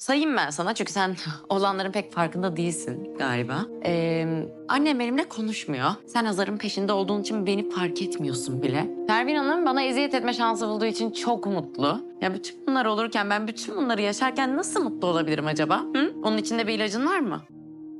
sayayım ben sana çünkü sen olanların pek farkında değilsin galiba. Ee, annem benimle konuşmuyor. Sen Hazar'ın peşinde olduğun için beni fark etmiyorsun bile. Pervin Hanım bana eziyet etme şansı bulduğu için çok mutlu. Ya bütün bunlar olurken ben bütün bunları yaşarken nasıl mutlu olabilirim acaba? Hı? Onun içinde bir ilacın var mı?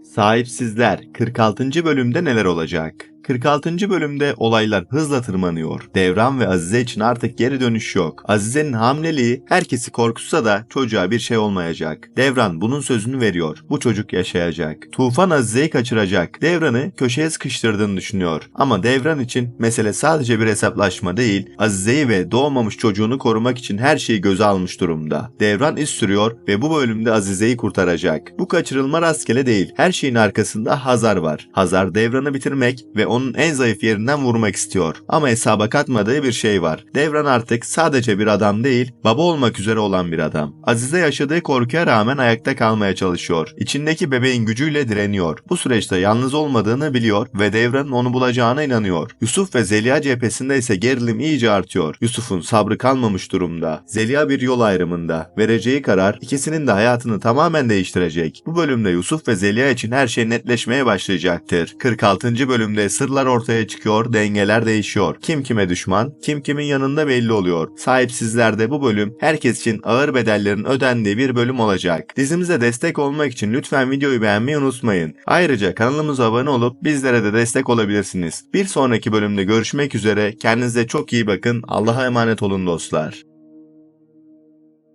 Sahipsizler 46. bölümde neler olacak? 46. bölümde olaylar hızla tırmanıyor. Devran ve Azize için artık geri dönüş yok. Azize'nin hamileliği herkesi korkutsa da çocuğa bir şey olmayacak. Devran bunun sözünü veriyor. Bu çocuk yaşayacak. Tufan Azize'yi kaçıracak. Devran'ı köşeye sıkıştırdığını düşünüyor. Ama Devran için mesele sadece bir hesaplaşma değil, Azize'yi ve doğmamış çocuğunu korumak için her şeyi göze almış durumda. Devran iz sürüyor ve bu bölümde Azize'yi kurtaracak. Bu kaçırılma rastgele değil. Her şeyin arkasında Hazar var. Hazar Devran'ı bitirmek ve onun en zayıf yerinden vurmak istiyor. Ama hesaba katmadığı bir şey var. Devran artık sadece bir adam değil, baba olmak üzere olan bir adam. Azize yaşadığı korkuya rağmen ayakta kalmaya çalışıyor. İçindeki bebeğin gücüyle direniyor. Bu süreçte yalnız olmadığını biliyor ve Devran'ın onu bulacağına inanıyor. Yusuf ve Zeliha cephesinde ise gerilim iyice artıyor. Yusuf'un sabrı kalmamış durumda. Zeliha bir yol ayrımında. Vereceği karar ikisinin de hayatını tamamen değiştirecek. Bu bölümde Yusuf ve Zeliha için her şey netleşmeye başlayacaktır. 46. bölümde sırlar ortaya çıkıyor, dengeler değişiyor. Kim kime düşman, kim kimin yanında belli oluyor. Sahipsizlerde bu bölüm herkes için ağır bedellerin ödendiği bir bölüm olacak. Dizimize destek olmak için lütfen videoyu beğenmeyi unutmayın. Ayrıca kanalımıza abone olup bizlere de destek olabilirsiniz. Bir sonraki bölümde görüşmek üzere. Kendinize çok iyi bakın. Allah'a emanet olun dostlar.